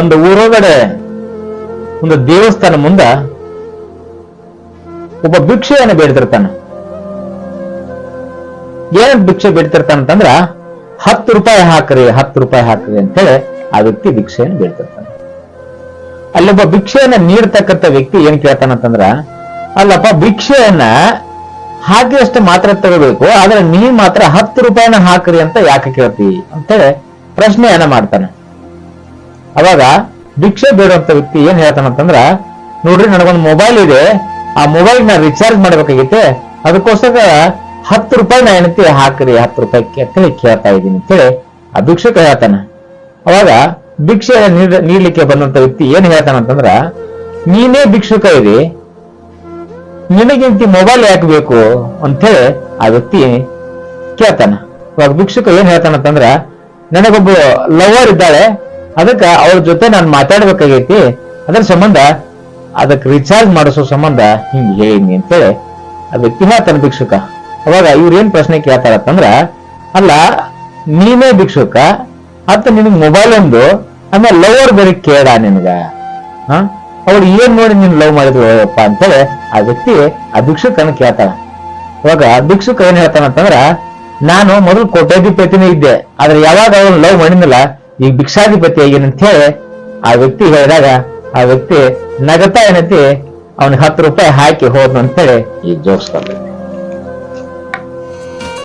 ಒಂದು ಊರೊಳಗಡೆ, ಒಂದು ದೇವಸ್ಥಾನ ಮುಂದ ಒಬ್ಬ ಭಿಕ್ಷೆಯನ್ನು ಬೇಡ್ತಿರ್ತಾನ. ಏನ್ ಭಿಕ್ಷೆ ಬೇಡ್ತಿರ್ತಾನಂತಂದ್ರ ಹತ್ತು ರೂಪಾಯಿ ಹಾಕ್ರಿ, ಹತ್ತು ರೂಪಾಯಿ ಹಾಕ್ರಿ ಅಂತೇಳಿ ಆ ವ್ಯಕ್ತಿ ಭಿಕ್ಷೆಯನ್ನು ಬೇಡ್ತಿರ್ತಾನೆ. ಅಲ್ಲೊಬ್ಬ ಭಿಕ್ಷೆಯನ್ನ ನೀಡ್ತಕ್ಕಂಥ ವ್ಯಕ್ತಿ ಏನ್ ಕೇಳ್ತಾನಂತಂದ್ರ ಅಲ್ಲಪ್ಪ, ಭಿಕ್ಷೆಯನ್ನ ಹಾಕಿದಷ್ಟು ಮಾತ್ರ ತಗೋಬೇಕು, ಆದ್ರೆ ನೀ ಮಾತ್ರ ಹತ್ತು ರೂಪಾಯಿನ ಹಾಕ್ರಿ ಅಂತ ಯಾಕೆ ಕೇಳ್ತಿ ಅಂತೇಳಿ ಪ್ರಶ್ನೆಯನ್ನ ಮಾಡ್ತಾನೆ. ಅವಾಗ ಭಿಕ್ಷೆ ಬೇಡುವಂತ ವ್ಯಕ್ತಿ ಏನ್ ಹೇಳ್ತಾನಂತಂದ್ರ, ನೋಡ್ರಿ ನನಗೊಂದು ಮೊಬೈಲ್ ಇದೆ, ಆ ಮೊಬೈಲ್ನ ರಿಚಾರ್ಜ್ ಮಾಡ್ಬೇಕಾಗೈತೆ ಅದಕ್ಕೋಸ್ಕರ ಹತ್ತು ರೂಪಾಯಿ ನಾ ಏನಂತಿ ಹಾಕ್ರಿ ಹತ್ತು ರೂಪಾಯಿ ಅಂತೇಳಿ ಕೇಳ್ತಾ ಇದ್ದೀನಿ ಅಂತೇಳಿ ಆ ಭಿಕ್ಷಕ ಹೇಳ್ತಾನ. ಅವಾಗ ಭಿಕ್ಷೆ ನೀಡ- ನೀಡ್ಲಿಕ್ಕೆ ಬಂದಂತ ವ್ಯಕ್ತಿ ಏನ್ ಹೇಳ್ತಾನಂತಂದ್ರ, ನೀನೇ ಭಿಕ್ಷುಕ ಇದಿ ನಿನಗಿಂತ ಮೊಬೈಲ್ ಯಾಕೆ ಬೇಕು ಅಂತೇಳಿ ಆ ವ್ಯಕ್ತಿ ಕೇಳ್ತಾನ. ಅವಾಗ ಭಿಕ್ಷುಕ ಏನ್ ಹೇಳ್ತಾನಂತಂದ್ರ, ನನಗೊಬ್ಬ ಲವರ್ ಇದ್ದಾಳೆ ಅದಕ್ಕ ಅವ್ರ ಜೊತೆ ನಾನು ಮಾತಾಡ್ಬೇಕಾಗೈತಿ. ಅದ್ರ ಸಂಬಂಧ ಅದಕ್ಕೆ ರಿಚಾರ್ಜ್ ಮಾಡಿಸೋ ಸಂಬಂಧ ಹಿಂಗೆ ಹೇಳಿನಿ ಅಂತೇಳಿ ಆ ವ್ಯಕ್ತಿ ಹೇಳ್ತಾನೆ ಭಿಕ್ಷುಕ ಅವಾಗ ಇವ್ರ ಏನ್ ಪ್ರಶ್ನೆ ಕೇಳ್ತಾರತ್ತಂದ್ರ ಅಲ್ಲ, ನೀನೇ ಭಿಕ್ಷುಕ ಅತ್ತ ನಿನಗೆ ಮೊಬೈಲ್ ಒಂದು, ಆಮೇಲೆ ಲವರ್ ಬೇರೆ ಕೇಳ ನಿನಗ. ಹ? ಅವ್ರು ಏನ್ ನೋಡಿ ನೀನು ಲವ್ ಮಾಡಿದ್ರು ಅಪ್ಪ ಅಂತೇಳಿ ಆ ವ್ಯಕ್ತಿ ಆ ಭಿಕ್ಷುಕನ ಕೇಳ್ತಾಳ. ಅವಾಗ ಭಿಕ್ಷುಕ ಏನ್ ಹೇಳ್ತಾನಂತಂದ್ರ, ನಾನು ಮೊದಲು ಕೋಟ್ಯಾಧಿಪತಿನೇ ಇದ್ದೆ, ಆದ್ರೆ ಯಾವಾಗ ಅವನು ಲವ್ ಮಾಡಿದ್ನಲ್ಲ ಈಗ ಭಿಕ್ಷಾಧಿಪತಿ ಆಗಿನಂತ ಹೇಳಿ ಆ ವ್ಯಕ್ತಿ ಹೇಳಿದಾಗ ಆ ವ್ಯಕ್ತಿ ನಗತಾ ಏನತಿ ಅವನಿಗೆ ಹತ್ತು ರೂಪಾಯಿ ಹಾಕಿ ಹೋದ್ನು ಅಂತೇಳಿ ಈ ಬಂದೈತಿ